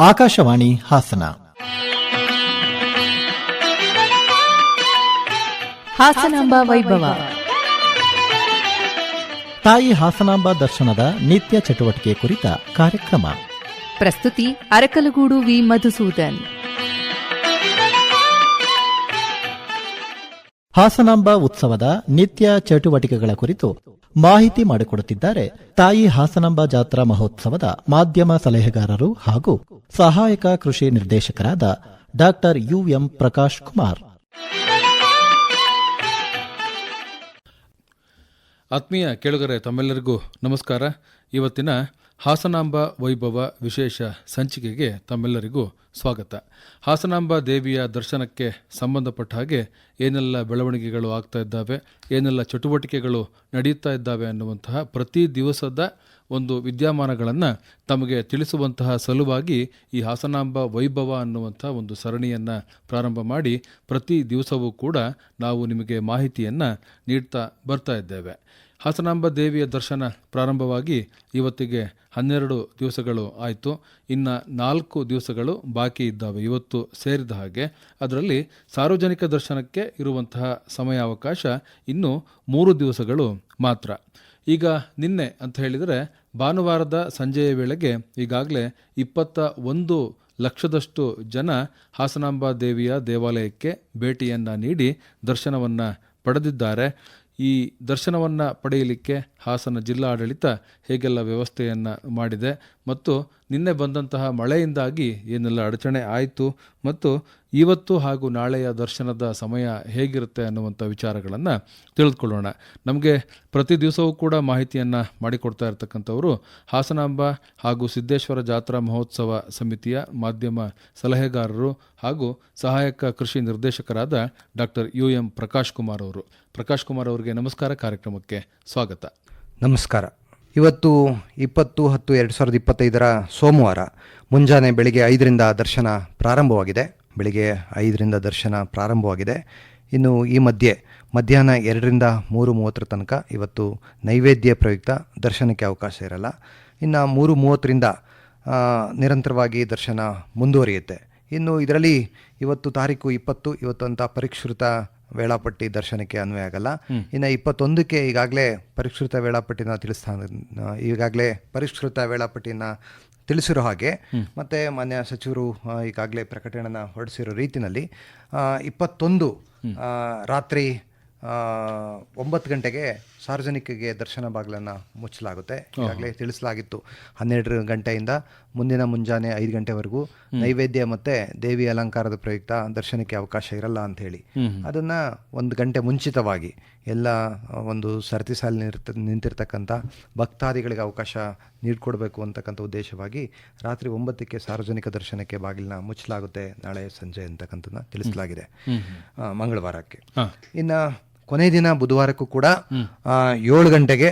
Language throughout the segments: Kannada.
ಆಕಾಶವಾಣಿ ಹಾಸನ. ಹಾಸನಾಂಬ ವೈಭವ. ತಾಯಿ ಹಾಸನಾಂಬ ದರ್ಶನದ ನಿತ್ಯ ಚಟುವಟಿಕೆ ಕುರಿತ ಕಾರ್ಯಕ್ರಮ. ಪ್ರಸ್ತುತಿ ಅರಕಲಗೂಡು ವಿ ಮಧುಸೂದನ್. ಹಾಸನಾಂಬ ಉತ್ಸವದ ನಿತ್ಯ ಚಟುವಟಿಕೆಗಳ ಕುರಿತು ಮಾಹಿತಿ ಮಾಡಿಕೊಡುತ್ತಿದ್ದಾರೆ. ತಾಯಿ ಹಾಸನಾಂಬ ಜಾತ್ರಾ ಮಹೋತ್ಸವದ ಮಾಧ್ಯಮ ಸಲಹೆಗಾರರು ಹಾಗೂ ಸಹಾಯಕ ಕೃಷಿ ನಿರ್ದೇಶಕರಾದ ಡಾಕ್ಟರ್ ಯುಎಂ ಪ್ರಕಾಶ್ ಕುಮಾರ್. ಆತ್ಮೀಯ ಕೇಳುಗರೆ, ತಮ್ಮೆಲ್ಲರಿಗೂ ನಮಸ್ಕಾರ. ಇವತ್ತಿನ ಹಾಸನಾಂಬ ವೈಭವ ವಿಶೇಷ ಸಂಚಿಕೆಗೆ ತಮ್ಮೆಲ್ಲರಿಗೂ ಸ್ವಾಗತ. ಹಾಸನಾಂಬ ದೇವಿಯ ದರ್ಶನಕ್ಕೆ ಸಂಬಂಧಪಟ್ಟ ಹಾಗೆ ಏನೆಲ್ಲ ಬೆಳವಣಿಗೆಗಳು ಆಗ್ತಾ ಇದ್ದಾವೆ, ಏನೆಲ್ಲ ಚಟುವಟಿಕೆಗಳು ನಡೆಯುತ್ತಾ ಇದ್ದಾವೆ ಅನ್ನುವಂತಹ ಪ್ರತಿ ದಿವಸದ ಒಂದು ವಿದ್ಯಮಾನಗಳನ್ನು ತಮಗೆ ತಿಳಿಸುವಂತಹ ಸಲುವಾಗಿ ಈ ಹಾಸನಾಂಬ ವೈಭವ ಅನ್ನುವಂಥ ಒಂದು ಸರಣಿಯನ್ನು ಪ್ರಾರಂಭ ಮಾಡಿ ಪ್ರತಿ ದಿವಸವೂ ಕೂಡ ನಾವು ನಿಮಗೆ ಮಾಹಿತಿಯನ್ನು ನೀಡ್ತಾ ಬರ್ತಾ ಇದ್ದೇವೆ. ಹಾಸನಾಂಬ ದೇವಿಯ ದರ್ಶನ ಪ್ರಾರಂಭವಾಗಿ ಇವತ್ತಿಗೆ ಹನ್ನೆರಡು ದಿವಸಗಳು ಆಯಿತು. ಇನ್ನು ನಾಲ್ಕು ದಿವಸಗಳು ಬಾಕಿ ಇದ್ದಾವೆ. ಇವತ್ತು ಸೇರಿದ ಹಾಗೆ ಅದರಲ್ಲಿ ಸಾರ್ವಜನಿಕ ದರ್ಶನಕ್ಕೆ ಇರುವಂತಹ ಸಮಯಾವಕಾಶ ಇನ್ನು ಮೂರು ದಿವಸಗಳು ಮಾತ್ರ. ಈಗ ನಿನ್ನೆ ಅಂತ ಹೇಳಿದರೆ ಭಾನುವಾರದ ಸಂಜೆಯ ವೇಳೆಗೆ ಈಗಾಗಲೇ ಇಪ್ಪತ್ತ ಒಂದು ಲಕ್ಷದಷ್ಟು ಜನ ಹಾಸನಾಂಬ ದೇವಿಯ ದೇವಾಲಯಕ್ಕೆ ಭೇಟಿಯನ್ನು ನೀಡಿ ದರ್ಶನವನ್ನು ಪಡೆದಿದ್ದಾರೆ. ಈ ದರ್ಶನವನ್ನು ಪಡೆಯಲಿಕ್ಕೆ ಹಾಸನ ಜಿಲ್ಲಾಡಳಿತ ಹೇಗೆಲ್ಲ ವ್ಯವಸ್ಥೆಯನ್ನು ಮಾಡಿದೆ ಮತ್ತು ನಿನ್ನೆ ಬಂದಂತಹ ಮಳೆಯಿಂದಾಗಿ ಏನೆಲ್ಲ ಅಡಚಣೆ ಆಯಿತು ಮತ್ತು ಇವತ್ತು ಹಾಗೂ ನಾಳೆಯ ದರ್ಶನದ ಸಮಯ ಹೇಗಿರುತ್ತೆ ಅನ್ನುವಂಥ ವಿಚಾರಗಳನ್ನು ತಿಳಿದುಕೊಳ್ಳೋಣ. ನಮಗೆ ಪ್ರತಿ ದಿವಸವೂ ಕೂಡ ಮಾಹಿತಿಯನ್ನು ಮಾಡಿಕೊಡ್ತಾ ಇರತಕ್ಕಂಥವರು ಹಾಸನಾಂಬ ಹಾಗೂ ಸಿದ್ದೇಶ್ವರ ಜಾತ್ರಾ ಮಹೋತ್ಸವ ಸಮಿತಿಯ ಮಾಧ್ಯಮ ಸಲಹೆಗಾರರು ಹಾಗೂ ಸಹಾಯಕ ಕೃಷಿ ನಿರ್ದೇಶಕರಾದ doctor U M Prakash Kumar ಅವರು. ಪ್ರಕಾಶ್ ಕುಮಾರ್ ಅವರಿಗೆ ನಮಸ್ಕಾರ ಕಾರ್ಯಕ್ರಮಕ್ಕೆ ಸ್ವಾಗತ. ನಮಸ್ಕಾರ. ಇವತ್ತು ಇಪ್ಪತ್ತು ಹತ್ತು ಎರಡು ಸಾವಿರದ ಇಪ್ಪತ್ತೈದರ ಸೋಮವಾರ ಮುಂಜಾನೆ ಬೆಳಿಗ್ಗೆ ಐದರಿಂದ ದರ್ಶನ ಪ್ರಾರಂಭವಾಗಿದೆ. ಬೆಳಿಗ್ಗೆ ಐದರಿಂದ ದರ್ಶನ ಪ್ರಾರಂಭವಾಗಿದೆ. ಇನ್ನು ಈ ಮಧ್ಯೆ ಮಧ್ಯಾಹ್ನ ಎರಡರಿಂದ ಮೂರು ಮೂವತ್ತರ ತನಕ ಇವತ್ತು ನೈವೇದ್ಯ ಪ್ರಯುಕ್ತ ದರ್ಶನಕ್ಕೆ ಅವಕಾಶ ಇರಲ್ಲ. ಇನ್ನು ಮೂರು ಮೂವತ್ತರಿಂದ ನಿರಂತರವಾಗಿ ದರ್ಶನ ಮುಂದುವರಿಯುತ್ತೆ. ಇನ್ನು ಇದರಲ್ಲಿ ಇವತ್ತು ತಾರೀಕು ಇಪ್ಪತ್ತು ಇವತ್ತು ಅಂತ ಪರಿಷ್ಕೃತ ವೇಳಾಪಟ್ಟಿ ದರ್ಶನಕ್ಕೆ ಅನ್ವಯ ಆಗಲ್ಲ. ಇನ್ನು ಇಪ್ಪತ್ತೊಂದಕ್ಕೆ ಈಗಾಗಲೇ ಪರಿಷ್ಕೃತ ವೇಳಾಪಟ್ಟಿನ ತಿಳಿಸ್ತಾ ಈಗಾಗಲೇ ಪರಿಷ್ಕೃತ ವೇಳಾಪಟ್ಟಿನ ತಿಳಿಸಿರೋ ಹಾಗೆ. ಮತ್ತು ಮಾನ್ಯ ಸಚಿವರು ಈಗಾಗಲೇ ಪ್ರಕಟಣೆನ ಹೊರಡಿಸಿರೋ ರೀತಿಯಲ್ಲಿ ಇಪ್ಪತ್ತೊಂದು ರಾತ್ರಿ ಒಂಬತ್ತು ಗಂಟೆಗೆ ಸಾರ್ವಜನಿಕರಿಗೆ ದರ್ಶನ ಬಾಗಿಲನ್ನು ಮುಚ್ಚಲಾಗುತ್ತೆ. ಈಗಾಗಲೇ ತಿಳಿಸಲಾಗಿತ್ತು. ಹನ್ನೆರಡು ಗಂಟೆಯಿಂದ ಮುಂದಿನ ಮುಂಜಾನೆ ಐದು ಗಂಟೆವರೆಗೂ ನೈವೇದ್ಯ ಮತ್ತು ದೇವಿ ಅಲಂಕಾರದ ಪ್ರಯುಕ್ತ ದರ್ಶನಕ್ಕೆ ಅವಕಾಶ ಇರಲ್ಲ ಅಂತ ಹೇಳಿ ಅದನ್ನು ಒಂದು ಗಂಟೆ ಮುಂಚಿತವಾಗಿ ಎಲ್ಲ ಒಂದು ಸರತಿ ಸಾಲಿನ ನಿರ್ತ ನಿಂತಿರ್ತಕ್ಕಂಥ ಭಕ್ತಾದಿಗಳಿಗೆ ಅವಕಾಶ ನೀಡಿಕೊಡ್ಬೇಕು ಅಂತಕ್ಕಂಥ ಉದ್ದೇಶವಾಗಿ ರಾತ್ರಿ ಒಂಬತ್ತಕ್ಕೆ ಸಾರ್ವಜನಿಕ ದರ್ಶನಕ್ಕೆ ಬಾಗಿಲನ್ನ ಮುಚ್ಚಲಾಗುತ್ತೆ. ನಾಳೆ ಸಂಜೆ ಅಂತಕ್ಕಂಥದ್ದನ್ನ ತಿಳಿಸಲಾಗಿದೆ. ಮಂಗಳವಾರಕ್ಕೆ. ಇನ್ನು ಕೊನೆ ದಿನ ಬುಧವಾರಕ್ಕೂ ಕೂಡ ಏಳು ಗಂಟೆಗೆ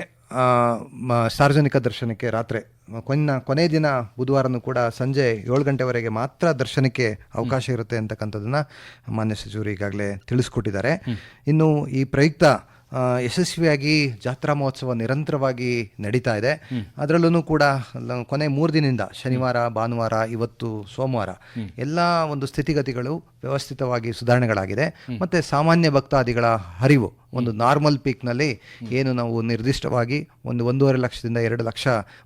ಸಾರ್ವಜನಿಕ ದರ್ಶನಕ್ಕೆ ರಾತ್ರಿ ಕೊನ್ನ ಕೊನೆ ದಿನ ಬುಧವಾರನೂ ಕೂಡ ಸಂಜೆ ಏಳು ಗಂಟೆವರೆಗೆ ಮಾತ್ರ ದರ್ಶನಕ್ಕೆ ಅವಕಾಶ ಇರುತ್ತೆ ಅಂತಕ್ಕಂಥದ್ದನ್ನ ಮಾನ್ಯ ಸಚಿವರು ಈಗಾಗಲೇ ತಿಳಿಸ್ಕೊಟ್ಟಿದ್ದಾರೆ. ಇನ್ನು ಈ ಪ್ರಯುಕ್ತ ಯಶಸ್ವಿಯಾಗಿ ಜಾತ್ರಾ ಮಹೋತ್ಸವ ನಿರಂತರವಾಗಿ ನಡೀತಾ ಇದೆ. ಅದರಲ್ಲೂ ಕೂಡ ಕೊನೆ ಮೂರು ದಿನದಿಂದ ಶನಿವಾರ ಭಾನುವಾರ ಇವತ್ತು ಸೋಮವಾರ ಎಲ್ಲ ಒಂದು ಸ್ಥಿತಿಗತಿಗಳು ವ್ಯವಸ್ಥಿತವಾಗಿ ಸುಧಾರಣೆಗಳಾಗಿದೆ. ಮತ್ತು ಸಾಮಾನ್ಯ ಭಕ್ತಾದಿಗಳ ಹರಿವು ಒಂದು ನಾರ್ಮಲ್ ಪೀಕ್ನಲ್ಲಿ ಏನು ನಾವು ನಿರ್ದಿಷ್ಟವಾಗಿ ಒಂದು ಒಂದೂವರೆ ಲಕ್ಷದಿಂದ ಎರಡು ಲಕ್ಷ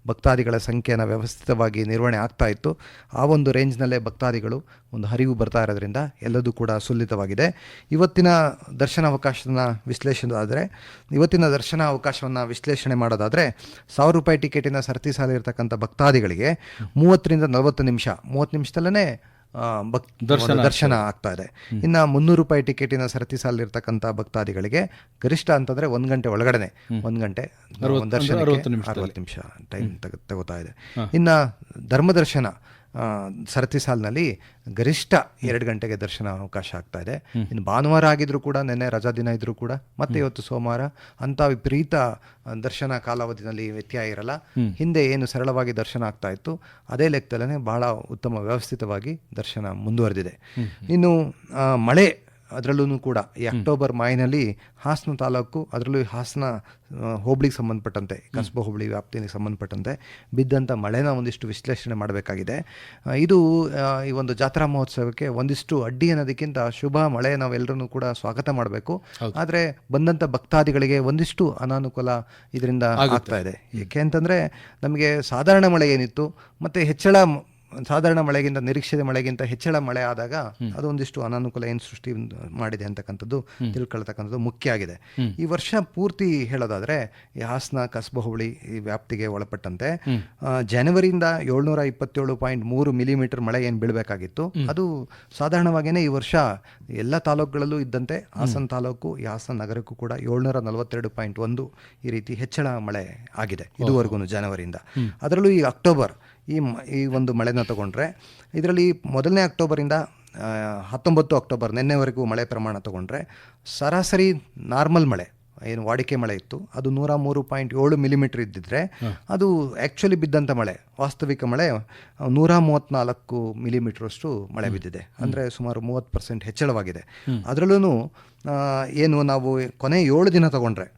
ಭಕ್ತಾದಿಗಳ ಸಂಖ್ಯೆನ ವ್ಯವಸ್ಥಿತವಾಗಿ ನಿರ್ವಹಣೆ ಆಗ್ತಾ ಇತ್ತು. ಆ ಒಂದು ರೇಂಜ್ನಲ್ಲೇ ಭಕ್ತಾದಿಗಳು ಒಂದು ಹರಿವು ಬರ್ತಾ ಇರೋದ್ರಿಂದ ಎಲ್ಲದೂ ಕೂಡ ಸುಲಿತವಾಗಿದೆ ಇವತ್ತಿನ ದರ್ಶನ ಅವಕಾಶನ ವಿಶ್ಲೇಷಣೆ ಆದರೆ ಇವತ್ತಿನ ದರ್ಶನ ಅವಕಾಶವನ್ನು ವಿಶ್ಲೇಷಣೆ ಮಾಡೋದಾದರೆ ಸಾವಿರ ರೂಪಾಯಿ ಟಿಕೆಟಿನ ಸರತಿ ಸಾಲ ಇರತಕ್ಕಂಥ ಭಕ್ತಾದಿಗಳಿಗೆ ಮೂವತ್ತರಿಂದ ನಲವತ್ತು ನಿಮಿಷ ಮೂವತ್ತು ನಿಮಿಷದಲ್ಲೇ ಭಕ್ ದರ್ಶನ ದರ್ಶನ ಆಗ್ತಾ ಇದೆ. ಇನ್ನು ಮುನ್ನೂರು ರೂಪಾಯಿ ಟಿಕೆಟಿನ ಸರತಿ ಸಾಲಿರ್ತಕ್ಕಂಥ ಭಕ್ತಾದಿಗಳಿಗೆ ಗರಿಷ್ಠ ಅಂತಂದ್ರೆ ಒಂದು ಗಂಟೆ ಒಳಗಡೆನೆ. ಒಂದು ಗಂಟೆ ದರ್ಶನ ಅರವತ್ತು ನಿಮಿಷ ಟೈಮ್ ತಗೋತಾ ಇದೆ. ಇನ್ನು ಧರ್ಮದರ್ಶನ. ಸರತಿ ಸಾಲಿನಲ್ಲಿ ಗರಿಷ್ಠ ಎರಡು ಗಂಟೆಗೆ ದರ್ಶನ ಅವಕಾಶ ಆಗ್ತಾ ಇದೆ. ಇನ್ನು ಭಾನುವಾರ ಆಗಿದ್ರು ಕೂಡ ನಿನ್ನೆ ರಜಾ ದಿನ ಇದ್ರೂ ಕೂಡ ಮತ್ತೆ ಇವತ್ತು ಸೋಮವಾರ ಅಂತ ವಿಪರೀತ ದರ್ಶನ ಕಾಲಾವಧಿನಲ್ಲಿ ವ್ಯತ್ಯಯ ಇರಲ್ಲ. ಹಿಂದೆ ಏನು ಸರಳವಾಗಿ ದರ್ಶನ ಆಗ್ತಾ ಇತ್ತು ಅದೇ ಲೆಕ್ಕದಲ್ಲೇ ಬಹಳ ಉತ್ತಮ ವ್ಯವಸ್ಥಿತವಾಗಿ ದರ್ಶನ ಮುಂದುವರೆದಿದೆ. ಇನ್ನು ಮಳೆ ಅದರಲ್ಲೂ ಕೂಡ ಈ ಅಕ್ಟೋಬರ್ ಮಾಯಿನಲ್ಲಿ ಹಾಸನ ತಾಲೂಕು ಅದರಲ್ಲೂ ಹಾಸನ ಹೋಬಳಿಗೆ ಸಂಬಂಧಪಟ್ಟಂತೆ ಕಸಬ ಹೋಬಳಿ ವ್ಯಾಪ್ತಿಗೆ ಸಂಬಂಧಪಟ್ಟಂತೆ ಬಿದ್ದಂಥ ಮಳೆನ ಒಂದಿಷ್ಟು ವಿಶ್ಲೇಷಣೆ ಮಾಡಬೇಕಾಗಿದೆ. ಇದು ಈ ಒಂದು ಜಾತ್ರಾ ಮಹೋತ್ಸವಕ್ಕೆ ಒಂದಿಷ್ಟು ಅಡ್ಡಿ ಅನ್ನೋದಕ್ಕಿಂತ ಶುಭ ಮಳೆ ನಾವೆಲ್ಲರೂ ಕೂಡ ಸ್ವಾಗತ ಮಾಡಬೇಕು. ಆದರೆ ಬಂದಂಥ ಭಕ್ತಾದಿಗಳಿಗೆ ಒಂದಿಷ್ಟು ಅನಾನುಕೂಲ ಇದರಿಂದ ಆಗ್ತಾ ಇದೆ. ಏಕೆ ಅಂತಂದರೆ ನಮಗೆ ಸಾಧಾರಣ ಮಳೆ ಏನಿತ್ತು ಮತ್ತು ಹೆಚ್ಚಳ ಸಾಧಾರಣ ಮಳೆಗಿಂತ ನಿರೀಕ್ಷಿತ ಮಳೆಗಿಂತ ಹೆಚ್ಚಳ ಮಳೆ ಆದಾಗ ಅದೊಂದಿಷ್ಟು ಅನಾನುಕೂಲ ಏನು ಸೃಷ್ಟಿ ಮಾಡಿದೆ ಅಂತಕ್ಕಂಥದ್ದು ತಿಳ್ಕೊಳ್ತಕ್ಕಂಥದ್ದು ಮುಖ್ಯ ಆಗಿದೆ. ಈ ವರ್ಷ ಪೂರ್ತಿ ಹೇಳೋದಾದ್ರೆ ಈ ಹಾಸನ ಕಸ್ಬಾ ಈ ವ್ಯಾಪ್ತಿಗೆ ಒಳಪಟ್ಟಂತೆ ಜನವರಿಯಿಂದ ಏಳ್ನೂರ ಇಪ್ಪತ್ತೇಳು ಪಾಯಿಂಟ್ ಮೂರು ಮಿಲಿಮೀಟರ್ ಮಳೆ ಏನು ಬೀಳಬೇಕಾಗಿತ್ತು. ಅದು ಸಾಧಾರಣವಾಗಿಯೇ ಈ ವರ್ಷ ಎಲ್ಲ ತಾಲೂಕುಗಳಲ್ಲೂ ಇದ್ದಂತೆ ಹಾಸನ ತಾಲೂಕು ಈ ಹಾಸನ ನಗರಕ್ಕೂ ಕೂಡ ಏಳ್ನೂರ ನಲವತ್ತೆರಡು ಪಾಯಿಂಟ್ ಒಂದು ಈ ರೀತಿ ಹೆಚ್ಚಳ ಮಳೆ ಆಗಿದೆ ಇದುವರೆಗೂ ಜನವರಿಯಿಂದ. ಅದರಲ್ಲೂ ಈ ಅಕ್ಟೋಬರ್ ಈ ಮ- ಈ ಒಂದು ಮಳೆನ ತಗೊಂಡ್ರೆ ಇದರಲ್ಲಿ ಮೊದಲನೇ ಅಕ್ಟೋಬರಿಂದ ಹತ್ತೊಂಬತ್ತು ಅಕ್ಟೋಬರ್ ನಿನ್ನೆವರೆಗೂ ಮಳೆ ಪ್ರಮಾಣ ತಗೊಂಡ್ರೆ ಸರಾಸರಿ ನಾರ್ಮಲ್ ಮಳೆ ಏನು ವಾಡಿಕೆ ಮಳೆ ಇತ್ತು. ಅದು ನೂರ ಮೂರು ಪಾಯಿಂಟ್ ಏಳು ಮಿಲಿಮೀಟರ್ ಇದ್ದಿದ್ರೆ ಅದು ಆ್ಯಕ್ಚುಲಿ ಬಿದ್ದಂಥ ಮಳೆ ವಾಸ್ತವಿಕ ಮಳೆ ನೂರ ಮೂವತ್ತ್ನಾಲ್ಕು ಮಿಲಿಮೀಟ್ರಷ್ಟು ಮಳೆ ಬಿದ್ದಿದೆ. ಅಂದರೆ ಸುಮಾರು ಮೂವತ್ತು ಪರ್ಸೆಂಟ್ ಹೆಚ್ಚಳವಾಗಿದೆ. ಅದರಲ್ಲೂ ಏನು ನಾವು ಕೊನೆ ಏಳು ದಿನ ತಗೊಂಡ್ರೆ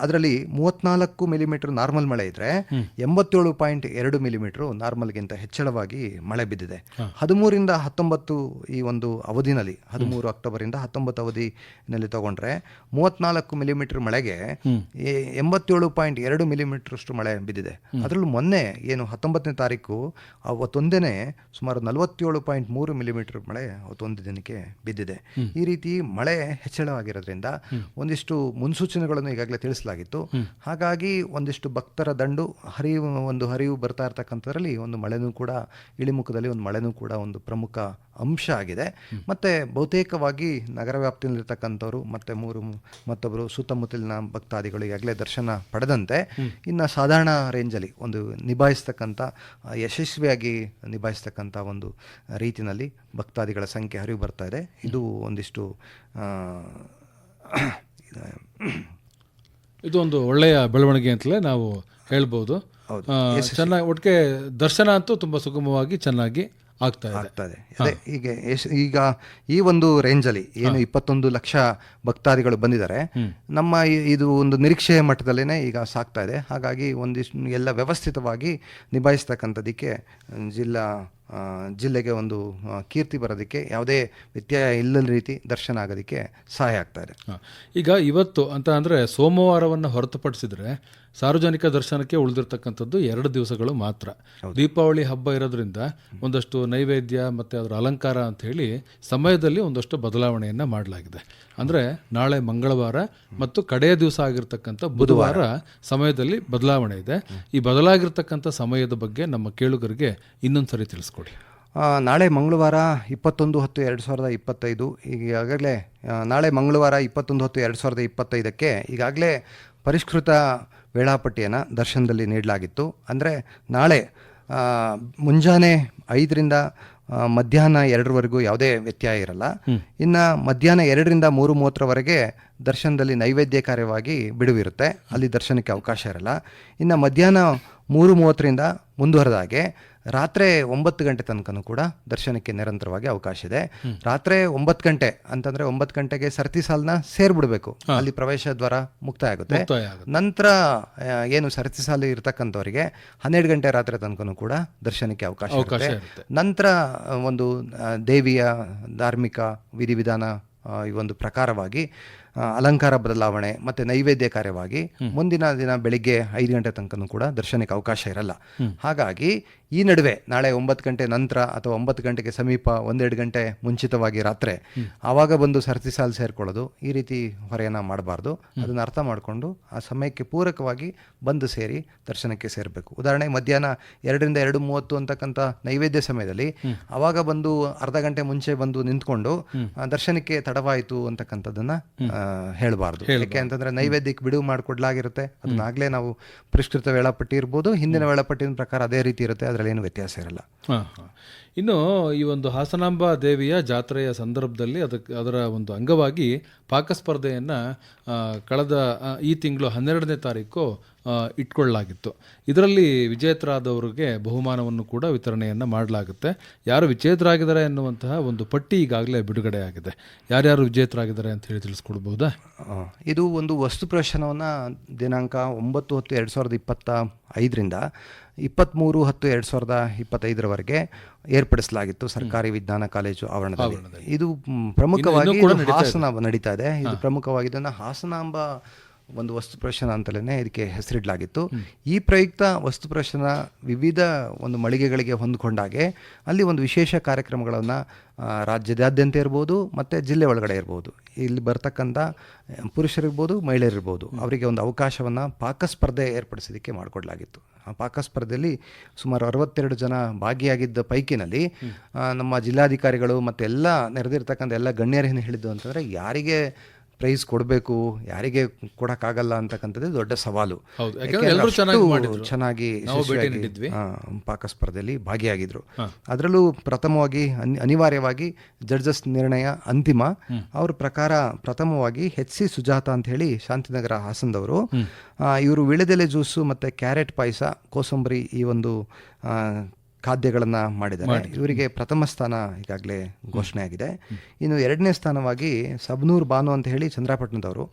ಅದರಲ್ಲಿ ಮೂವತ್ನಾಲ್ಕು ಮಿಲಿಮೀಟರ್ ನಾರ್ಮಲ್ ಮಳೆ ಇದ್ರೆ ಎಂಬತ್ತೇಳು ಪಾಯಿಂಟ್ ಎರಡು ಮಿಲಿಮೀಟರ್ ನಾರ್ಮಲ್ಗಿಂತ ಹೆಚ್ಚಳವಾಗಿ ಮಳೆ ಬಿದ್ದಿದೆ. ಹದಿಮೂರಿಂದ ಹತ್ತೊಂಬತ್ತು ಈ ಒಂದು ಅವಧಿನಲ್ಲಿ ಹದಿಮೂರು ಅಕ್ಟೋಬರಿಂದ ಹತ್ತೊಂಬತ್ತು ಅವಧಿನಲ್ಲಿ ತಗೊಂಡ್ರೆ ಮೂವತ್ನಾಲ್ಕು ಮಿಲಿಮೀಟರ್ ಮಳೆಗೆ ಎಂಬತ್ತೇಳು ಪಾಯಿಂಟ್ ಎರಡು ಮಿಲಿಮೀಟರ್ಷ್ಟು ಮಳೆ ಬಿದ್ದಿದೆ. ಅದರಲ್ಲೂ ಮೊನ್ನೆ ಏನು ಹತ್ತೊಂಬತ್ತನೇ ತಾರೀಕು ಅವತ್ತೊಂದೇನೆ ಸುಮಾರು ನಲವತ್ತೇಳು ಪಾಯಿಂಟ್ ಮೂರು ಮಿಲಿಮೀಟರ್ ಮಳೆ ಅವತ್ತೊಂದು ದಿನಕ್ಕೆ ಬಿದ್ದಿದೆ. ಈ ರೀತಿ ಮಳೆ ಹೆಚ್ಚಳವಾಗಿರೋದ್ರಿಂದ ಒಂದಿಷ್ಟು ಮುನ್ಸೂಚನೆಗಳನ್ನು ಈಗಾಗಲೇ ತಿಳಿಸಲಾಗಿತ್ತು. ಹಾಗಾಗಿ ಒಂದಿಷ್ಟು ಭಕ್ತರ ದಂಡು ಹರಿವು ಒಂದು ಹರಿವು ಬರ್ತಾ ಇರ್ತಕ್ಕಂಥದ್ರಲ್ಲಿ ಒಂದು ಮಳೆನೂ ಕೂಡ ಇಳಿಮುಖದಲ್ಲಿ ಒಂದು ಮಳೆನೂ ಕೂಡ ಒಂದು ಪ್ರಮುಖ ಅಂಶ ಆಗಿದೆ. ಮತ್ತು ಬಹುತೇಕವಾಗಿ ನಗರ ವ್ಯಾಪ್ತಿಯಲ್ಲಿರ್ತಕ್ಕಂಥವ್ರು ಮತ್ತು ಮೂರು ಮತ್ತೊಬ್ಬರು ಸುತ್ತಮುತ್ತಲಿನ ಭಕ್ತಾದಿಗಳು ಈಗಾಗಲೇ ದರ್ಶನ ಪಡೆದಂತೆ ಇನ್ನು ಸಾಧಾರಣ ರೇಂಜಲ್ಲಿ ಒಂದು ನಿಭಾಯಿಸ್ತಕ್ಕಂಥ ಯಶಸ್ವಿಯಾಗಿ ನಿಭಾಯಿಸ್ತಕ್ಕಂಥ ಒಂದು ರೀತಿನಲ್ಲಿ ಭಕ್ತಾದಿಗಳ ಸಂಖ್ಯೆ ಹರಿವು ಬರ್ತಾ ಇದೆ. ಇದು ಒಂದಿಷ್ಟು ಆ, ಇದು ಒಂದು ಒಳ್ಳೆಯ ಬೆಳವಣಿಗೆ ಅಂತಲೇ ನಾವು ಹೇಳ್ಬೋದು. ಹೌದು. ಚೆನ್ನಾಗಿ ಒಟ್ಟಿಗೆ ದರ್ಶನ ಅಂತೂ ತುಂಬ ಸುಗಮವಾಗಿ ಚೆನ್ನಾಗಿ ಆಗ್ತಾ ಆಗ್ತದೆ ಅದೇ ಹೀಗೆ ಈಗ ಈ ಒಂದು ರೇಂಜಲ್ಲಿ ಏನು ಇಪ್ಪತ್ತೊಂದು ಲಕ್ಷ ಭಕ್ತಾದಿಗಳು ಬಂದಿದ್ದಾರೆ. ನಮ್ಮ ಇದು ಒಂದು ನಿರೀಕ್ಷೆಯ ಮಟ್ಟದಲ್ಲೇ ಈಗ ಸಾಕ್ತಾ ಇದೆ. ಹಾಗಾಗಿ ಒಂದಿಷ್ಟು ಎಲ್ಲ ವ್ಯವಸ್ಥಿತವಾಗಿ ನಿಭಾಯಿಸ್ತಕ್ಕಂಥದಕ್ಕೆ ಜಿಲ್ಲಾ ಜಿಲ್ಲೆಗೆ ಒಂದು ಕೀರ್ತಿ ಬರೋದಕ್ಕೆ ಯಾವುದೇ ವ್ಯತ್ಯಯ ಇಲ್ಲದ ರೀತಿ ದರ್ಶನ ಆಗೋದಕ್ಕೆ ಸಹಾಯ ಆಗ್ತಾ ಇದೆ. ಈಗ ಇವತ್ತು ಅಂತ ಅಂದರೆ ಸೋಮವಾರವನ್ನು ಹೊರತುಪಡಿಸಿದ್ರೆ ಸಾರ್ವಜನಿಕ ದರ್ಶನಕ್ಕೆ ಉಳಿದಿರ್ತಕ್ಕಂಥದ್ದು ಎರಡು ದಿವಸಗಳು ಮಾತ್ರ. ದೀಪಾವಳಿ ಹಬ್ಬ ಇರೋದ್ರಿಂದ ಒಂದಷ್ಟು ನೈವೇದ್ಯ ಮತ್ತು ಅದರ ಅಲಂಕಾರ ಅಂತ ಹೇಳಿ ಸಮಯದಲ್ಲಿ ಒಂದಷ್ಟು ಬದಲಾವಣೆಯನ್ನು ಮಾಡಲಾಗಿದೆ. ಅಂದರೆ ನಾಳೆ ಮಂಗಳವಾರ ಮತ್ತು ಕಡೆಯ ದಿವಸ ಆಗಿರ್ತಕ್ಕಂಥ ಬುಧವಾರ ಸಮಯದಲ್ಲಿ ಬದಲಾವಣೆ ಇದೆ. ಈ ಬದಲಾಗಿರ್ತಕ್ಕಂಥ ಸಮಯದ ಬಗ್ಗೆ ನಮ್ಮ ಕೇಳುಗರಿಗೆ ಇನ್ನೊಂದು ಸರಿ ತಿಳಿಸ್ಕೊಡಿ ನಾಳೆ ಮಂಗಳವಾರ ಇಪ್ಪತ್ತೊಂದು ಹತ್ತು ಎರಡು ಸಾವಿರದ ಇಪ್ಪತ್ತೈದು. ಈಗಾಗಲೇ ನಾಳೆ ಮಂಗಳವಾರ ಇಪ್ಪತ್ತೊಂದು ಹತ್ತು ಎರಡು ಸಾವಿರದ ಇಪ್ಪತ್ತೈದಕ್ಕೆ ಈಗಾಗಲೇ ಪರಿಷ್ಕೃತ ವೇಳಾಪಟ್ಟಿಯನ್ನು ದರ್ಶನದಲ್ಲಿ ನೀಡಲಾಗಿತ್ತು. ಅಂದರೆ ನಾಳೆ ಮುಂಜಾನೆ ಐದರಿಂದ ಮಧ್ಯಾಹ್ನ ಎರಡರವರೆಗೂ ಯಾವುದೇ ವ್ಯತ್ಯಯ ಇರಲ್ಲ. ಇನ್ನು ಮಧ್ಯಾಹ್ನ ಎರಡರಿಂದ ಮೂರು ಮೂವತ್ತರವರೆಗೆ ದರ್ಶನದಲ್ಲಿ ನೈವೇದ್ಯ ಕಾರ್ಯವಾಗಿ ಬಿಡುವಿರುತ್ತೆ. ಅಲ್ಲಿ ದರ್ಶನಕ್ಕೆ ಅವಕಾಶ ಇರಲ್ಲ. ಇನ್ನು ಮಧ್ಯಾಹ್ನ ಮೂರು ಮೂವತ್ತರಿಂದ ಮುಂದುವರೆದ ಹಾಗೆ ರಾತ್ರಿ ಒಂಬತ್ತು ಗಂಟೆ ತನಕನೂ ಕೂಡ ದರ್ಶನಕ್ಕೆ ನಿರಂತರವಾಗಿ ಅವಕಾಶ ಇದೆ. ರಾತ್ರಿ ಒಂಬತ್ತು ಗಂಟೆ ಅಂತಂದ್ರೆ ಒಂಬತ್ತು ಗಂಟೆಗೆ ಸರತಿ ಸಾಲನ್ನ ಸೇರ್ಬಿಡ್ಬೇಕು. ಅಲ್ಲಿ ಪ್ರವೇಶ ದ್ವಾರ ಮುಕ್ತಾಯ ಆಗುತ್ತೆ. ನಂತರ ಏನು ಸರತಿ ಸಾಲು ಇರ್ತಕ್ಕಂಥವರಿಗೆ ಹನ್ನೆರಡು ಗಂಟೆ ರಾತ್ರಿ ತನಕನೂ ಕೂಡ ದರ್ಶನಕ್ಕೆ ಅವಕಾಶ ಇರುತ್ತೆ. ನಂತರ ಒಂದು ದೇವಿಯ ಧಾರ್ಮಿಕ ವಿಧಿವಿಧಾನ ಈ ಒಂದು ಪ್ರಕಾರವಾಗಿ ಅಲಂಕಾರ ಬದಲಾವಣೆ ಮತ್ತು ನೈವೇದ್ಯ ಕಾರ್ಯವಾಗಿ ಮುಂದಿನ ದಿನ ಬೆಳಿಗ್ಗೆ ಐದು ಗಂಟೆ ತನಕನೂ ಕೂಡ ದರ್ಶನಕ್ಕೆ ಅವಕಾಶ ಇರಲ್ಲ. ಹಾಗಾಗಿ ಈ ನಡುವೆ ನಾಳೆ ಒಂಬತ್ತು ಗಂಟೆ ನಂತರ ಅಥವಾ ಒಂಬತ್ತು ಗಂಟೆಗೆ ಸಮೀಪ ಒಂದೆರಡು ಗಂಟೆ ಮುಂಚಿತವಾಗಿ ರಾತ್ರಿ ಆವಾಗ ಬಂದು ಸರತಿ ಸಾಲು ಸೇರ್ಕೊಳ್ಳೋದು ಈ ರೀತಿ ಹೊರೆಯನ್ನು ಮಾಡಬಾರ್ದು. ಅದನ್ನು ಅರ್ಥ ಮಾಡಿಕೊಂಡು ಆ ಸಮಯಕ್ಕೆ ಪೂರಕವಾಗಿ ಬಂದು ಸೇರಿ ದರ್ಶನಕ್ಕೆ ಸೇರಬೇಕು. ಉದಾಹರಣೆ ಮಧ್ಯಾಹ್ನ ಎರಡರಿಂದ ಎರಡು ಮೂವತ್ತು ಅಂತಕ್ಕಂಥ ನೈವೇದ್ಯ ಸಮಯದಲ್ಲಿ ಆವಾಗ ಬಂದು ಅರ್ಧ ಗಂಟೆ ಮುಂಚೆ ಬಂದು ನಿಂತ್ಕೊಂಡು ದರ್ಶನಕ್ಕೆ ತಡವಾಯಿತು ಅಂತಕ್ಕಂಥದ್ದನ್ನು ಹೇಳಬಾರ್ದು. ಯಾಕೆ ಅಂತಂದ್ರೆ ನೈವೇದ್ಯಕ್ಕೆ ಬಿಡುವು ಮಾಡಿಕೊಡ್ಲಾಗಿರುತ್ತೆ. ಅದನ್ನಾಗಲೇ ನಾವು ಪರಿಷ್ಕೃತ ವೇಳಾಪಟ್ಟಿ ಇರ್ಬೋದು ಹಿಂದಿನ ವೇಳಾಪಟ್ಟಿನ ಪ್ರಕಾರ ಅದೇ ರೀತಿ ಇರುತ್ತೆ. ಅದರಲ್ಲಿ ಏನು ವ್ಯತ್ಯಾಸ ಇರಲ್ಲ. ಇನ್ನು ಈ ಒಂದು ಹಾಸನಾಂಬ ದೇವಿಯ ಜಾತ್ರೆಯ ಸಂದರ್ಭದಲ್ಲಿ ಅದಕ್ಕೆ ಅದರ ಒಂದು ಅಂಗವಾಗಿ ಪಾಕಸ್ಪರ್ಧೆಯನ್ನು ಕಳೆದ ಈ ತಿಂಗಳು ಹನ್ನೆರಡನೇ ತಾರೀಕು ಇಟ್ಕೊಳ್ಳಲಾಗಿತ್ತು. ಇದರಲ್ಲಿ ವಿಜೇತರಾದವರಿಗೆ ಬಹುಮಾನವನ್ನು ಕೂಡ ವಿತರಣೆಯನ್ನು ಮಾಡಲಾಗುತ್ತೆ. ಯಾರು ವಿಜೇತರಾಗಿದ್ದಾರೆ ಎನ್ನುವಂತಹ ಒಂದು ಪಟ್ಟಿ ಈಗಾಗಲೇ ಬಿಡುಗಡೆ ಆಗಿದೆ ಯಾರ್ಯಾರು ವಿಜೇತರಾಗಿದ್ದಾರೆ ಅಂತ ಹೇಳಿ ತಿಳಿಸ್ಕೊಡ್ಬೋದಾ? ಇದು ಒಂದು ವಸ್ತು ಪ್ರದರ್ಶನವನ್ನು ದಿನಾಂಕ ಒಂಬತ್ತು ಹತ್ತು ಎರಡು ಸಾವಿರದ ಇಪ್ಪತ್ತ ಐದರಿಂದ ಇಪ್ಪತ್ತ್ಮೂರು ಹತ್ತು ಎರಡು ಸಾವಿರದ ಇಪ್ಪತ್ತೈದರವರೆಗೆ ಏರ್ಪಡಿಸಲಾಗಿತ್ತು ಸರ್ಕಾರಿ ವಿಜ್ಞಾನ ಕಾಲೇಜು ಆವರಣದಲ್ಲಿ. ಇದು ಪ್ರಮುಖವಾಗಿ. ಹಾಸನ ನಡೀತಾ ಇದೆ. ಇದು ಪ್ರಮುಖವಾಗಿ ಇದನ್ನು ಹಾಸನಾಂಬ ಒಂದು ವಸ್ತು ಪ್ರದರ್ಶನ ಅಂತಲೇ ಇದಕ್ಕೆ ಹೆಸರಿಡಲಾಗಿತ್ತು. ಈ ಪ್ರಯುಕ್ತ ವಸ್ತು ಪ್ರದರ್ಶನ ವಿವಿಧ ಒಂದು ಮಳಿಗೆಗಳಿಗೆ ಹೊಂದಿಕೊಂಡಾಗೆ ಅಲ್ಲಿ ಒಂದು ವಿಶೇಷ ಕಾರ್ಯಕ್ರಮಗಳನ್ನು ರಾಜ್ಯದಾದ್ಯಂತ ಇರ್ಬೋದು ಮತ್ತು ಜಿಲ್ಲೆ ಒಳಗಡೆ ಇರ್ಬೋದು. ಇಲ್ಲಿ ಬರ್ತಕ್ಕಂಥ ಪುರುಷರಿರ್ಬೋದು ಮಹಿಳೆಯರಿರ್ಬೋದು ಅವರಿಗೆ ಒಂದು ಅವಕಾಶವನ್ನು ಪಾಕಸ್ಪರ್ಧೆ ಏರ್ಪಡಿಸೋದಕ್ಕೆ ಮಾಡಿಕೊಡ್ಲಾಗಿತ್ತು. ಆ ಪಾಕಸ್ಪರ್ಧೆಯಲ್ಲಿ ಸುಮಾರು ಅರವತ್ತೆರಡು ಜನ ಭಾಗಿಯಾಗಿದ್ದ ಪೈಕಿನಲ್ಲಿ ನಮ್ಮ ಜಿಲ್ಲಾಧಿಕಾರಿಗಳು ಮತ್ತು ಎಲ್ಲ ನೆರೆದಿರ್ತಕ್ಕಂಥ ಎಲ್ಲ ಗಣ್ಯರೇನು ಹೇಳಿದ್ದು ಅಂತಂದರೆ ಯಾರಿಗೆ ಪ್ರೈಸ್ ಕೊಡಬೇಕು ಯಾರಿಗೆ ಕೊಡೋಕ್ಕಾಗಲ್ಲ ಅಂತಕ್ಕಂಥದ್ದು ದೊಡ್ಡ ಸವಾಲು. ಚೆನ್ನಾಗಿ ಪಾಕ ಸ್ಪರ್ಧೆಯಲ್ಲಿ ಭಾಗಿಯಾಗಿದ್ರು. ಅದರಲ್ಲೂ ಪ್ರಥಮವಾಗಿ ಅನಿ- ಅನಿವಾರ್ಯವಾಗಿ ಜಡ್ಜಸ್ ನಿರ್ಣಯ ಅಂತಿಮ. ಅವ್ರ ಪ್ರಕಾರ ಪ್ರಥಮವಾಗಿ ಹೆಚ್ ಸಿ ಸುಜಾತ ಅಂತ ಹೇಳಿ ಶಾಂತಿನಗರ ಹಾಸನದವರು. ಇವರು ವಿಳೆದೆಲೆ ಜ್ಯೂಸು ಮತ್ತು ಕ್ಯಾರೆಟ್ ಪಾಯಸ ಕೋಸಂಬರಿ ಈ ಒಂದು ಆ, ಖಾದ್ಯಗಳನ್ನು ಮಾಡಿದ್ದಾರೆ. ಇವರಿಗೆ ಪ್ರಥಮ ಸ್ಥಾನ ಈಗಾಗಲೇ ಘೋಷಣೆ ಆಗಿದೆ ಇನ್ನು ಎರಡನೇ ಸ್ಥಾನವಾಗಿ ಸಬ್ನೂರ್ ಬಾನು ಅಂತ ಹೇಳಿ ಚಂದ್ರಪಟ್ಟಣದವರು.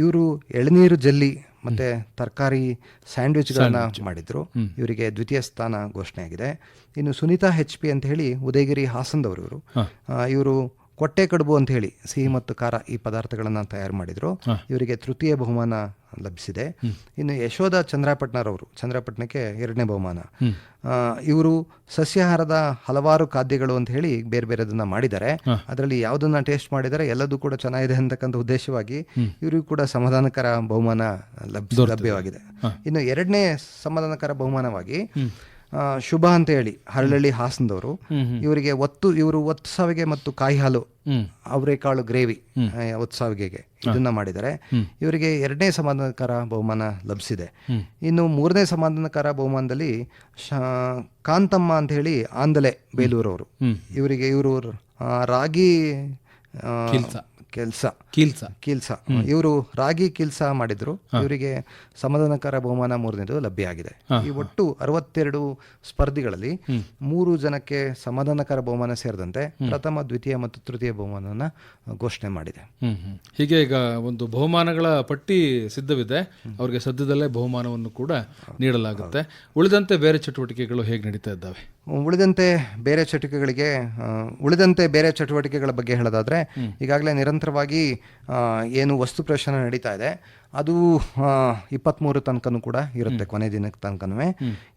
ಇವರು ಎಳನೀರು ಜಲ್ಲಿ ಮತ್ತೆ ತರಕಾರಿ ಸ್ಯಾಂಡ್ವಿಚ್ಗಳನ್ನು ಮಾಡಿದ್ರು. ಇವರಿಗೆ ದ್ವಿತೀಯ ಸ್ಥಾನ ಘೋಷಣೆ ಆಗಿದೆ ಇನ್ನು ಸುನೀತಾ ಹೆಚ್ ಪಿ ಅಂತ ಹೇಳಿ ಉದಯಗಿರಿ ಹಾಸನ್ದವರು ಇವರು. ಇವರು ಕೊಟ್ಟೆ ಕಡುಬು ಅಂತ ಹೇಳಿ ಸಿಹಿ ಮತ್ತು ಖಾರ ಈ ಪದಾರ್ಥಗಳನ್ನು ತಯಾರು ಮಾಡಿದ್ರು. ಇವರಿಗೆ ತೃತೀಯ ಬಹುಮಾನ ಲಭಿಸಿದೆ. ಇನ್ನು ಯಶೋಧ ಚಂದ್ರಪಟ್ನರವರು ಚಂದ್ರಪಟ್ಟಣಕ್ಕೆ ಎರಡನೇ ಬಹುಮಾನ. ಇವರು ಸಸ್ಯಾಹಾರದ ಹಲವಾರು ಖಾದ್ಯಗಳು ಅಂತ ಹೇಳಿ ಬೇರೆ ಬೇರೆದನ್ನ ಮಾಡಿದ್ದಾರೆ. ಅದರಲ್ಲಿ ಯಾವುದನ್ನ ಟೇಸ್ಟ್ ಮಾಡಿದರೆ ಎಲ್ಲದೂ ಕೂಡ ಚೆನ್ನಾಗಿದೆ ಅಂತಕ್ಕಂಥ ಉದ್ದೇಶವಾಗಿ ಇವರಿಗೂ ಕೂಡ ಸಮಾಧಾನಕರ ಬಹುಮಾನ ಲಭ್ಯ ಲಭ್ಯವಾಗಿದೆ. ಇನ್ನು ಎರಡನೇ ಸಮಾಧಾನಕರ ಬಹುಮಾನವಾಗಿ ಶುಭ ಅಂತ ಹೇಳಿ ಹರಳಳ್ಳಿ ಹಾಸನದವರು. ಇವರಿಗೆ ಒತ್ತು ಇವರು ಒತ್ತು ಸಾವಿಗೆ ಮತ್ತು ಕಾಯಿ ಹಾಲು ಅವರೆಕಾಳು ಗ್ರೇವಿ ಒತ್ತು ಸಾವಿಗೆಗೆ ಇದನ್ನ ಮಾಡಿದರೆ ಇವರಿಗೆ ಎರಡನೇ ಸಮಾಧಾನಕರ ಬಹುಮಾನ ಲಭಿಸಿದೆ. ಇನ್ನು ಮೂರನೇ ಸಮಾಧಾನಕರ ಬಹುಮಾನದಲ್ಲಿ ಕಾಂತಮ್ಮ ಅಂತ ಹೇಳಿ ಆಂದಲೆ ಬೇಲೂರವರು. ಇವರಿಗೆ ಇವರು ರಾಗಿ ಕೆಲಸ. ಕೀಲ್ಸ ಕೀಲ್ಸ ಇವರು ರಾಗಿ ಕೀಲ್ಸ ಮಾಡಿದ್ರು. ಇವರಿಗೆ ಸಮಾಧಾನಕರ ಬಹುಮಾನ ಮೂರನೇದು ಲಭ್ಯ ಆಗಿದೆ. ಈ ಒಟ್ಟು ಅರವತ್ತೆರಡು ಸ್ಪರ್ಧಿಗಳಲ್ಲಿ ಮೂರು ಜನಕ್ಕೆ ಸಮಾಧಾನಕರ ಬಹುಮಾನ ಸೇರಿದಂತೆ ಪ್ರಥಮ ದ್ವಿತೀಯ ಮತ್ತು ತೃತೀಯ ಬಹುಮಾನನ ಘೋಷಣೆ ಮಾಡಿದೆ. ಹೀಗೆ ಈಗ ಒಂದು ಬಹುಮಾನಗಳ ಪಟ್ಟಿ ಸಿದ್ಧವಿದೆ. ಅವರಿಗೆ ಸದ್ಯದಲ್ಲೇ ಬಹುಮಾನವನ್ನು ಕೂಡ ನೀಡಲಾಗುತ್ತೆ. ಉಳಿದಂತೆ ಬೇರೆ ಚಟುವಟಿಕೆಗಳು ಹೇಗೆ ನಡೀತಾ ಇದ್ದಾವೆ? ಉಳಿದಂತೆ ಬೇರೆ ಚಟುವಟಿಕೆಗಳಿಗೆ ಉಳಿದಂತೆ ಬೇರೆ ಚಟುವಟಿಕೆಗಳ ಬಗ್ಗೆ ಹೇಳೋದಾದರೆ ಈಗಾಗಲೇ ನಿರಂತರವಾಗಿ ಏನು ವಸ್ತು ಪ್ರದರ್ಶನ ನಡೀತಾ ಇದೆ ಅದು ಇಪ್ಪತ್ತ್ಮೂರು ತನಕನೂ ಕೂಡ ಇರುತ್ತೆ ಕೊನೆ ದಿನಕ್ಕೆ ತನಕನೂ.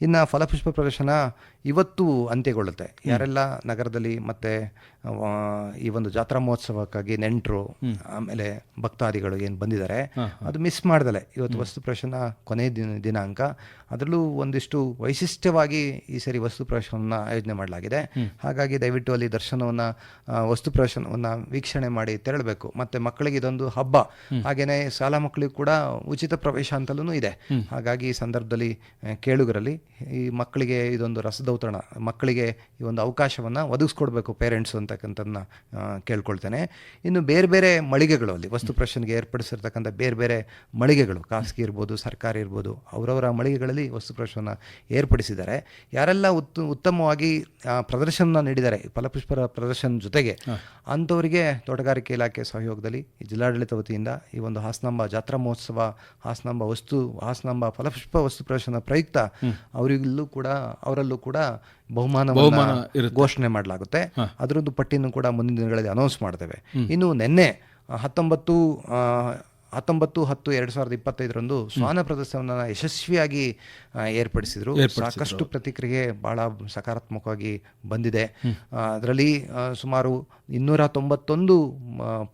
ಇನ್ನು ಫಲಪುಷ್ಪ ಪ್ರದರ್ಶನ ಇವತ್ತು ಅಂತ್ಯಗೊಳ್ಳುತ್ತೆ. ಯಾರೆಲ್ಲ ನಗರದಲ್ಲಿ ಮತ್ತೆ ಈ ಒಂದು ಜಾತ್ರಾ ಮಹೋತ್ಸವಕ್ಕಾಗಿ ನೆಂಟರು ಆಮೇಲೆ ಭಕ್ತಾದಿಗಳು ಏನು ಬಂದಿದ್ದಾರೆ ಅದು ಮಿಸ್ ಮಾಡ್ದಲೆ. ಇವತ್ತು ವಸ್ತು ಪ್ರದರ್ಶನ ಕೊನೆ ದಿನ ದಿನಾಂಕ ಅದರಲ್ಲೂ ಒಂದಿಷ್ಟು ವೈಶಿಷ್ಟ್ಯವಾಗಿ ಈ ಸರಿ ವಸ್ತು ಪ್ರದರ್ಶನವನ್ನು ಆಯೋಜನೆ ಮಾಡಲಾಗಿದೆ. ಹಾಗಾಗಿ ದಯವಿಟ್ಟು ಅಲ್ಲಿ ದರ್ಶನವನ್ನು ವಸ್ತು ಪ್ರದರ್ಶನವನ್ನು ವೀಕ್ಷಣೆ ಮಾಡಿ ತೆರಳಬೇಕು. ಮತ್ತೆ ಮಕ್ಕಳಿಗೆ ಇದೊಂದು ಹಬ್ಬ. ಹಾಗೇನೆ ಶಾಲಾ ಮಕ್ಕಳಿಗೂ ಕೂಡ ಉಚಿತ ಪ್ರವೇಶ ಅಂತಲೂ ಇದೆ. ಹಾಗಾಗಿ ಈ ಸಂದರ್ಭದಲ್ಲಿ ಕೇಳುಗರಲ್ಲಿ ಈ ಮಕ್ಕಳಿಗೆ ಇದೊಂದು ಮಕ್ಕಳಿಗೆ ಈ ಒಂದು ಅವಕಾಶವನ್ನು ಒದಗಿಸ್ಕೊಡ್ಬೇಕು ಪೇರೆಂಟ್ಸ್ ಅಂತಕ್ಕಂಥದ್ದನ್ನ ಕೇಳ್ಕೊಳ್ತೇನೆ. ಇನ್ನು ಬೇರೆ ಬೇರೆ ಮಳಿಗೆಗಳು ಅಲ್ಲಿ ವಸ್ತು ಪ್ರಶ್ನೆಗೆ ಏರ್ಪಡಿಸಿರ್ತಕ್ಕಂಥ ಬೇರೆ ಬೇರೆ ಮಳಿಗೆಗಳು ಖಾಸಗಿ ಇರ್ಬೋದು ಸರ್ಕಾರಿ ಇರ್ಬೋದು ಅವರವರ ಮಳಿಗೆಗಳಲ್ಲಿ ವಸ್ತು ಪ್ರದರ್ಶನ ಏರ್ಪಡಿಸಿದ್ದಾರೆ. ಯಾರೆಲ್ಲ ಉತ್ ಉತ್ತಮವಾಗಿ ಪ್ರದರ್ಶನ ನೀಡಿದ್ದಾರೆ ಫಲಪುಷ್ಪರ ಪ್ರದರ್ಶನ ಜೊತೆಗೆ ಅಂಥವರಿಗೆ ತೋಟಗಾರಿಕೆ ಇಲಾಖೆ ಸಹಯೋಗದಲ್ಲಿ ಈ ಜಿಲ್ಲಾಡಳಿತ ವತಿಯಿಂದ ಈ ಒಂದು ಹಾಸನಾಂಬ ಜಾತ್ರಾ ಮಹೋತ್ಸವ ಹಾಸನಾಂಬ ವಸ್ತು ಹಾಸನಾಂಬ ಫಲಪುಷ್ಪ ವಸ್ತು ಪ್ರದರ್ಶನ ಪ್ರಯುಕ್ತ ಅವರಿಗಲ್ಲೂ ಕೂಡ ಅವರಲ್ಲೂ ಕೂಡ ಬಹುಮಾನ ಬಹುಮಾನ ಘೋಷಣೆ ಮಾಡಲಾಗುತ್ತೆ. ಅದರದ್ದು ಪಟ್ಟಿಯನ್ನು ಕೂಡ ಮುಂದಿನ ದಿನಗಳಲ್ಲಿ ಅನೌನ್ಸ್ ಮಾಡ್ತೇವೆ. ಇನ್ನು ನಿನ್ನೆ ಹತ್ತೊಂಬತ್ತು ಆ, ಹತ್ತೊಂಬತ್ತು ಹತ್ತು ಎರಡು ಸಾವಿರದ ಇಪ್ಪತ್ತೈದರಂದು ಶ್ವಾನ ಪ್ರದರ್ಶನವನ್ನು ಯಶಸ್ವಿಯಾಗಿ ಏರ್ಪಡಿಸಿದರು. ಸಾಕಷ್ಟು ಪ್ರತಿಕ್ರಿಯೆ ಭಾಳ ಸಕಾರಾತ್ಮಕವಾಗಿ ಬಂದಿದೆ. ಅದರಲ್ಲಿ ಸುಮಾರು ಇನ್ನೂರ ತೊಂಬತ್ತೊಂದು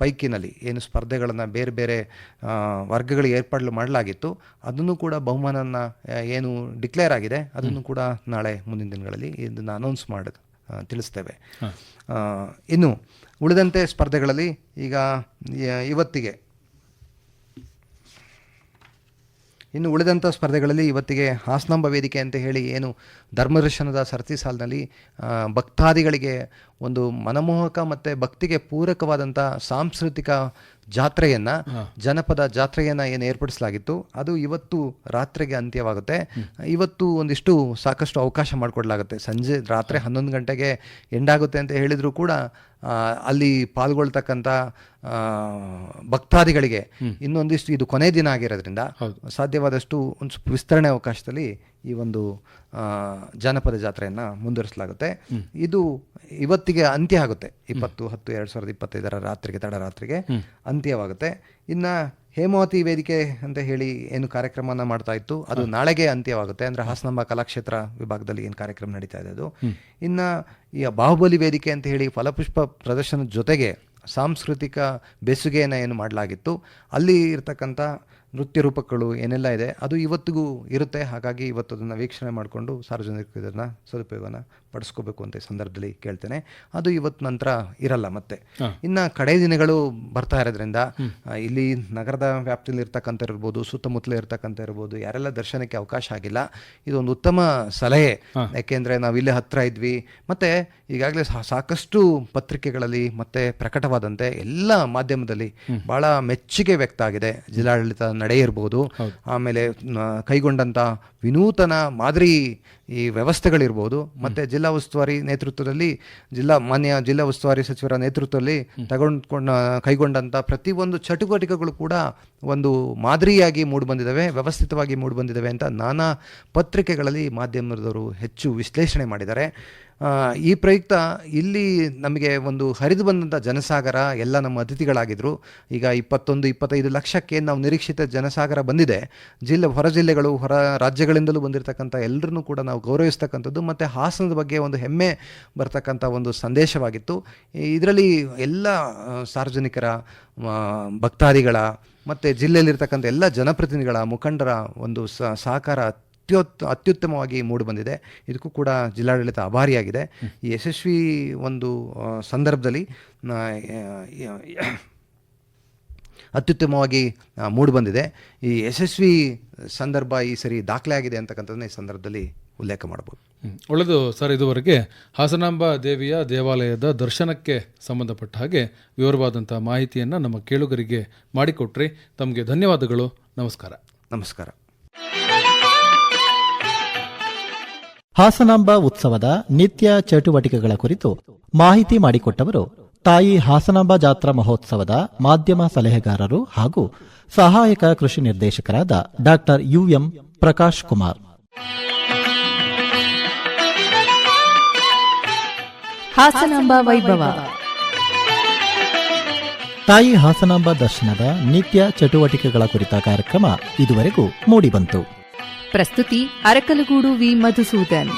ಪೈಕಿನಲ್ಲಿ ಏನು ಸ್ಪರ್ಧೆಗಳನ್ನು ಬೇರೆ ಬೇರೆ ವರ್ಗಗಳಿಗೆ ಏರ್ಪಾಡು ಮಾಡಲಾಗಿತ್ತು. ಅದನ್ನು ಕೂಡ ಬಹುಮಾನನ ಏನು ಡಿಕ್ಲೇರ್ ಆಗಿದೆ. ಅದನ್ನು ಕೂಡ ನಾಳೆ ಮುಂದಿನ ದಿನಗಳಲ್ಲಿ ಇದನ್ನು ಅನೌನ್ಸ್ ಮಾಡಿ ತಿಳಿಸ್ತೇವೆ. ಇನ್ನು ಉಳಿದಂತೆ ಸ್ಪರ್ಧೆಗಳಲ್ಲಿ ಈಗ ಇವತ್ತಿಗೆ ಇನ್ನು ಉಳಿದಂಥ ಸ್ಪರ್ಧೆಗಳಲ್ಲಿ ಇವತ್ತಿಗೆ ಹಾಸನಾಂಬ ವೇದಿಕೆ ಅಂತ ಹೇಳಿ ಏನು ಧರ್ಮದರ್ಶನದ ಸರತಿ ಸಾಲಿನಲ್ಲಿ ಭಕ್ತಾದಿಗಳಿಗೆ ಒಂದು ಮನಮೋಹಕ ಮತ್ತು ಭಕ್ತಿಗೆ ಪೂರಕವಾದಂಥ ಸಾಂಸ್ಕೃತಿಕ ಜಾತ್ರೆಯನ್ನು ಜನಪದ ಜಾತ್ರೆಯನ್ನು ಏನು ಏರ್ಪಡಿಸಲಾಗಿತ್ತು ಅದು ಇವತ್ತು ರಾತ್ರಿಗೆ ಅಂತ್ಯವಾಗುತ್ತೆ. ಇವತ್ತು ಒಂದಿಷ್ಟು ಸಾಕಷ್ಟು ಅವಕಾಶ ಮಾಡಿಕೊಡ್ಲಾಗುತ್ತೆ. ಸಂಜೆ ರಾತ್ರಿ ಹನ್ನೊಂದು ಗಂಟೆಗೆ ಎಂಡಾಗುತ್ತೆ ಅಂತ ಹೇಳಿದರೂ ಕೂಡ ಅಲ್ಲಿ ಪಾಲ್ಗೊಳ್ತಕ್ಕಂಥ ಭಕ್ತಾದಿಗಳಿಗೆ ಇನ್ನೊಂದಿಷ್ಟು ಇದು ಕೊನೆ ದಿನ ಆಗಿರೋದ್ರಿಂದ ಸಾಧ್ಯವಾದಷ್ಟು ಒಂದು ವಿಸ್ತರಣೆ ಅವಕಾಶದಲ್ಲಿ ಈ ಒಂದು ಜಾನಪದ ಜಾತ್ರೆಯನ್ನು ಮುಂದುವರಿಸಲಾಗುತ್ತೆ. ಇದು ಇವತ್ತಿಗೆ ಅಂತ್ಯ ಆಗುತ್ತೆ. ಇಪ್ಪತ್ತು ಹತ್ತು ಎರಡು ಸಾವಿರದ ಇಪ್ಪತ್ತೈದರ ರಾತ್ರಿಗೆ ತಡರಾತ್ರಿಗೆ ಅಂತ್ಯವಾಗುತ್ತೆ. ಇನ್ನು ಹೇಮಾವತಿ ವೇದಿಕೆ ಅಂತ ಹೇಳಿ ಏನು ಕಾರ್ಯಕ್ರಮವನ್ನು ಮಾಡ್ತಾ ಇತ್ತು. ಅದು ನಾಳೆಗೆ ಅಂತ್ಯವಾಗುತ್ತೆ. ಅಂದರೆ ಹಾಸನಾಂಬ ಕಲಾಕ್ಷೇತ್ರ ವಿಭಾಗದಲ್ಲಿ ಏನು ಕಾರ್ಯಕ್ರಮ ನಡೀತಾ ಇದೆ ಅದು. ಇನ್ನು ಈ ಬಾಹುಬಲಿ ವೇದಿಕೆ ಅಂತ ಹೇಳಿ ಫಲಪುಷ್ಪ ಪ್ರದರ್ಶನದ ಜೊತೆಗೆ ಸಾಂಸ್ಕೃತಿಕ ಬೆಸುಗೆಯನ್ನು ಏನು ಮಾಡಲಾಗಿತ್ತು. ಅಲ್ಲಿ ಇರ್ತಕ್ಕಂಥ ನೃತ್ಯ ರೂಪಗಳು ಏನೆಲ್ಲ ಇದೆ ಅದು ಇವತ್ತಿಗೂ ಇರುತ್ತೆ. ಹಾಗಾಗಿ ಇವತ್ತು ಅದನ್ನು ವೀಕ್ಷಣೆ ಮಾಡಿಕೊಂಡು ಸಾರ್ವಜನಿಕ ಇದನ್ನು ಸದುಪಯೋಗನ ಪಡಿಸ್ಕೋಬೇಕು ಅಂತ ಈ ಸಂದರ್ಭದಲ್ಲಿ ಕೇಳ್ತೇನೆ. ಅದು ಇವತ್ತು ನಂತರ ಇರಲ್ಲ ಮತ್ತೆ. ಇನ್ನು ಕಡೆ ದಿನಗಳು ಬರ್ತಾ ಇರೋದ್ರಿಂದ ಇಲ್ಲಿ ನಗರದ ವ್ಯಾಪ್ತಿಯಲ್ಲಿ ಇರ್ತಕ್ಕಂಥ ಇರ್ಬೋದು ಸುತ್ತಮುತ್ತಲೇ ಇರ್ತಕ್ಕಂಥ ಇರ್ಬೋದು ಯಾರೆಲ್ಲ ದರ್ಶನಕ್ಕೆ ಅವಕಾಶ ಆಗಿಲ್ಲ ಇದೊಂದು ಉತ್ತಮ ಸಲಹೆ. ಯಾಕೆಂದರೆ ನಾವು ಇಲ್ಲೇ ಹತ್ತಿರ ಇದ್ವಿ. ಮತ್ತೆ ಈಗಾಗಲೇ ಸಾಕಷ್ಟು ಪತ್ರಿಕೆಗಳಲ್ಲಿ ಮತ್ತೆ ಪ್ರಕಟವಾದಂತೆ ಎಲ್ಲ ಮಾಧ್ಯಮದಲ್ಲಿ ಭಾಳ ಮೆಚ್ಚುಗೆ ವ್ಯಕ್ತ ಆಗಿದೆ. ಜಿಲ್ಲಾಡಳಿತ ನಡೆ ಇರ್ಬೋದು. ಆಮೇಲೆ ಕೈಗೊಂಡಂಥ ಕೈಗೊಂಡಂತ ವಿನೂತನ ಮಾದರಿ ಈ ವ್ಯವಸ್ಥೆಗಳಿರ್ಬೋದು. ಮತ್ತು ಜಿಲ್ಲಾ ಉಸ್ತುವಾರಿ ನೇತೃತ್ವದಲ್ಲಿ ಜಿಲ್ಲಾ ಮಾನ್ಯ ಜಿಲ್ಲಾ ಉಸ್ತುವಾರಿ ಸಚಿವರ ನೇತೃತ್ವದಲ್ಲಿ ತಗೊಂಡ್ಕೊಂಡ ಕೈಗೊಂಡಂಥ ಪ್ರತಿಯೊಂದು ಚಟುವಟಿಕೆಗಳು ಕೂಡ ಒಂದು ಮಾದರಿಯಾಗಿ ಮೂಡಿಬಂದಿದ್ದಾವೆ ವ್ಯವಸ್ಥಿತವಾಗಿ ಮೂಡಿಬಂದಿದ್ದಾವೆ ಅಂತ ನಾನಾ ಪತ್ರಿಕೆಗಳಲ್ಲಿ ಮಾಧ್ಯಮದವರು ಹೆಚ್ಚು ವಿಶ್ಲೇಷಣೆ ಮಾಡಿದ್ದಾರೆ. ಈ ಪ್ರಯುಕ್ತ ಇಲ್ಲಿ ನಮಗೆ ಒಂದು ಹರಿದು ಬಂದಂಥ ಜನಸಾಗರ ಎಲ್ಲ ನಮ್ಮ ಅತಿಥಿಗಳಾಗಿದ್ದರು ಈಗ ಇಪ್ಪತ್ತೊಂದು ಇಪ್ಪತ್ತೈದು ಲಕ್ಷಕ್ಕೆ ನಾವು ನಿರೀಕ್ಷಿತ ಜನಸಾಗರ ಬಂದಿದೆ. ಜಿಲ್ಲೆ ಹೊರ ಜಿಲ್ಲೆಗಳು ಹೊರ ರಾಜ್ಯಗಳಿಂದಲೂ ಬಂದಿರತಕ್ಕಂಥ ಎಲ್ಲರನ್ನೂ ಕೂಡ ನಾವು ಗೌರವಿಸ್ತಕ್ಕಂಥದ್ದು ಮತ್ತು ಹಾಸನದ ಬಗ್ಗೆ ಒಂದು ಹೆಮ್ಮೆ ಬರ್ತಕ್ಕಂಥ ಒಂದು ಸಂದೇಶವಾಗಿತ್ತು. ಇದರಲ್ಲಿ ಎಲ್ಲ ಸಾರ್ವಜನಿಕರ ಭಕ್ತಾದಿಗಳ ಮತ್ತು ಜಿಲ್ಲೆಯಲ್ಲಿರ್ತಕ್ಕಂಥ ಎಲ್ಲ ಜನಪ್ರತಿನಿಧಿಗಳ ಮುಖಂಡರ ಒಂದು ಸಹಕಾರ ಅತ್ಯುತ್ ಅತ್ಯುತ್ತಮವಾಗಿ ಮೂಡಿಬಂದಿದೆ. ಇದಕ್ಕೂ ಕೂಡ ಜಿಲ್ಲಾಡಳಿತ ಆಭಾರಿಯಾಗಿದೆ ಈ ಯಶಸ್ವಿ ಒಂದು ಸಂದರ್ಭದಲ್ಲಿ ಅತ್ಯುತ್ತಮವಾಗಿ ಮೂಡಿಬಂದಿದೆ. ಈ ಯಶಸ್ವಿ ಸಂದರ್ಭ ಈ ಸರಿ ದಾಖಲೆ ಆಗಿದೆ ಅಂತಕ್ಕಂಥದ್ದನ್ನ ಈ ಸಂದರ್ಭದಲ್ಲಿ ಉಲ್ಲೇಖ ಮಾಡ್ಬೋದು. ಒಳ್ಳೆಯದು ಸರ್ ಇದುವರೆಗೆ ಹಾಸನಾಂಬ ದೇವಿಯ ದೇವಾಲಯದ ದರ್ಶನಕ್ಕೆ ಸಂಬಂಧಪಟ್ಟ ಹಾಗೆ ವಿವರವಾದಂಥ ಮಾಹಿತಿಯನ್ನು ನಮ್ಮ ಕೇಳುಗರಿಗೆ ಮಾಡಿಕೊಟ್ರಿ. ತಮಗೆ ಧನ್ಯವಾದಗಳು. ನಮಸ್ಕಾರ. ನಮಸ್ಕಾರ. ಹಾಸನಾಂಬ ಉತ್ಸವದ ನಿತ್ಯ ಚಟುವಟಿಕೆಗಳ ಕುರಿತು ಮಾಹಿತಿ ಮಾಡಿಕೊಟ್ಟವರು ತಾಯಿ ಹಾಸನಾಂಬ ಜಾತ್ರಾ ಮಹೋತ್ಸವದ ಮಾಧ್ಯಮ ಸಲಹೆಗಾರರು ಹಾಗೂ ಸಹಾಯಕ ಕೃಷಿ ನಿರ್ದೇಶಕರಾದ ಡಾಕ್ಟರ್ ಯುಎಂ ಪ್ರಕಾಶ್ ಕುಮಾರ್. ಹಾಸನಾಂಬ ವೈಭವ. ತಾಯಿ ಹಾಸನಾಂಬ ದರ್ಶನದ ನಿತ್ಯ ಚಟುವಟಿಕೆಗಳ ಕುರಿತ ಕಾರ್ಯಕ್ರಮ ಇದುವರೆಗೂ ಮೂಡಿಬಂತು. ಪ್ರಸ್ತುತಿ ಅರಕಲಗೂಡು ವಿ ಮಧುಸೂದನ್.